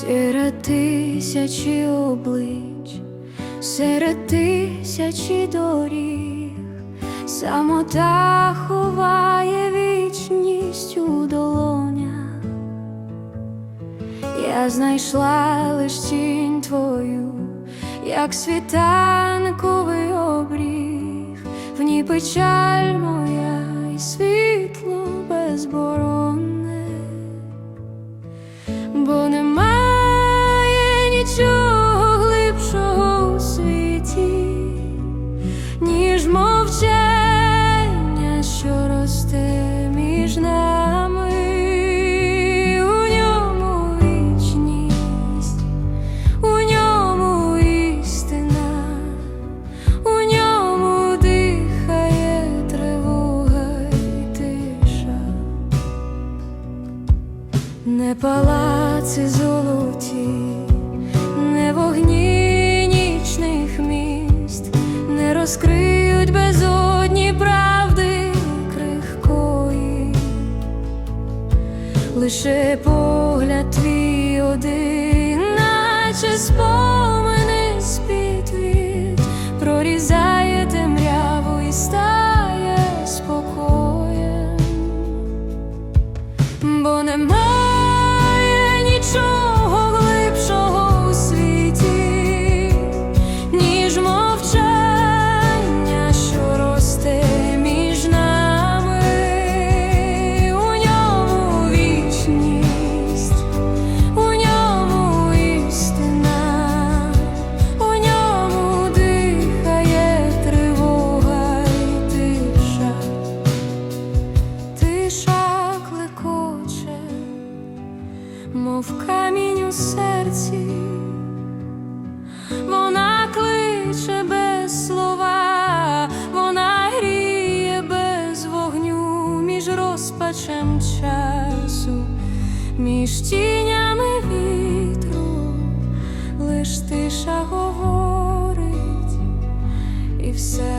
серед тисячі облич, серед тисячі доріг, самота ховає вічність у долонях. Я знайшла лиш тінь твою, як світанковий обріг, в ній печаль моя і світло безборонне, Не палаци золоті, не вогні нічних міст, не розкриють безодні правди крихкої, лише погляд твій один, наче спомини спітвіт, тиша клекоче, мов камінь у серці, вона кличе без слова, вона гріє без вогню між розпачем часу, між тінями вітру, лиш тиша говорить і все.